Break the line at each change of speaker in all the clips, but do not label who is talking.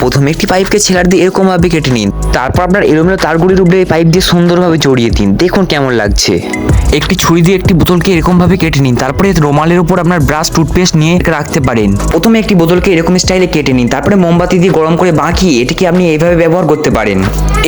প্রথমে একটি পাইপকে ছেলার দিয়ে এরকম ভাবে কেটে নিন। তারপর আপনার এলোমেলো তারগুলির উপরে এই পাইপ দিয়ে সুন্দরভাবে জড়িয়ে দিন। দেখুন কেমন লাগছে। একটি ছুরি দিয়ে একটি বোতলকে এরকম ভাবে কেটে নিন। তারপরে রোমালের উপর আপনার ব্রাশ, টুথপেস্ট নিয়ে রাখতে পারেন। প্রথমে একটি বোতলকে এরকম স্টাইলে কেটে নিন। তারপরে মোমবাতি দিয়ে গরম করে বাঁকিয়ে এটিকে আপনি এইভাবে ব্যবহার করতে পারেন।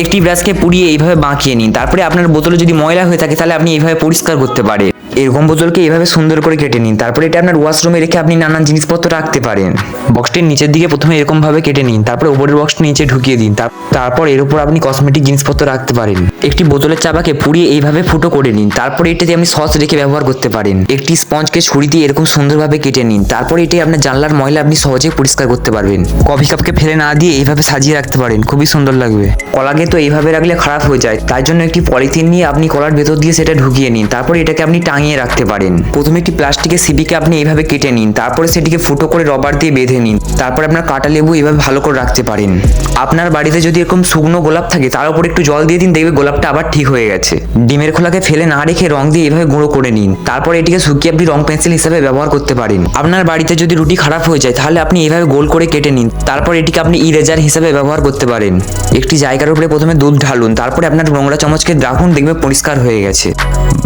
একটি ব্রাশকে পুড়িয়ে এইভাবে বাঁকিয়ে নিন। তারপরে আপনার বোতলে যদি ময়লা হয়ে থাকে, তাহলে আপনি এইভাবে পরিষ্কার করতে পারেন। এরকম বোতলকে এভাবে সুন্দর করে কেটে নিন। তারপরে এটা আপনার ওয়াশরুমে রেখে আপনি নানান জিনিসপত্র রাখতে পারেন। বক্সটির নিচের দিকে প্রথমে এরকমভাবে কেটে নিন। তারপরে উপরের বক্সটি নিচে ঢুকিয়ে দিন। তার- তারপর এর উপর আপনি কসমেটিক জিনিসপত্র রাখতে পারেন। একটি বোতলের চাপাকে পুড়িয়ে এইভাবে ফুটো করে নিন। তারপরে এটাতে আপনি সস রেখে ব্যবহার করতে পারেন। একটি স্পঞ্জকে ছুরি দিয়ে এরকম সুন্দরভাবে কেটে নিন। তারপরে এটি আপনার জানলার ময়লা আপনি সহজে পরিষ্কার করতে পারবেন। কফি কাপকে ফেলে না দিয়ে এইভাবে সাজিয়ে রাখতে পারেন। খুবই সুন্দর লাগবে। কলাকে তো এইভাবে রাখলে খারাপ হয়ে যায়। তাই জন্য একটি পলিথিন নিয়ে আপনি কলার ভেতর দিয়ে সেটা ঢুকিয়ে নিন। তারপরে এটাকে আপনি টাঙিয়ে রাখতে পারেন। প্রথমে একটি প্লাস্টিকের সিবিকে আপনি এইভাবে কেটে নিন। তারপরে সেটিকে ফুটো করে রবার দিয়ে বেঁধে নিন। তারপরে আপনার কাটা লেবু এইভাবে ভালো করে রাখতে পারেন। আপনার বাড়িতে যদি এরকম শুকনো গোলাপ থাকে, তার উপর একটু জল দিয়ে দিন, দেখবে গোলাপটা আবার ঠিক হয়ে গেছে। ডিমের খোলাকে ফেলে না রেখে রং দিয়ে এভাবে গুঁড়ো করে নিন। তারপর এটিকে শুকিয়ে আপনি রং পেন্সিল হিসাবে ব্যবহার করতে পারেন। আপনার বাড়িতে যদি রুটি খারাপ হয়ে যায়, তাহলে আপনি এভাবে গোল করে কেটে নিন। তারপর এটিকে আপনি ইরেজার হিসাবে ব্যবহার করতে পারেন। একটি জায়গার উপরে প্রথমে দুধ ঢালুন, তারপরে আপনার নোংরা চামচকে রাখুন দেখবে পরিষ্কার হয়ে গেছে।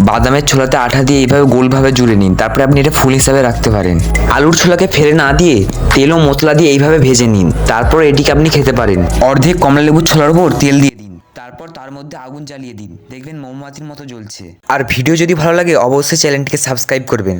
বাদামের ছোলাতে আঠা দিয়ে এইভাবে গোলভাবে জুড়ে নিন, তারপরে আপনি এটা ফুল হিসাবে রাখতে পারেন। আলুর ছোলাকে ফেলে না দিয়ে তেল ও মশলা দিয়ে এইভাবে ভেজে নিন, তারপর এটিকে আপনি খেতে পারেন। অর্ধেক কমলা লেবুর ছোলার উপর তেল দিয়ে তারপর তার মধ্যে আগুন জ্বালিয়ে দিন। দেখবেন মোমবাতির মতো জ্বলছে। আর ভিডিও যদি ভালো লাগে, অবশ্যই চ্যানেলটিকে সাবস্ক্রাইব করবেন।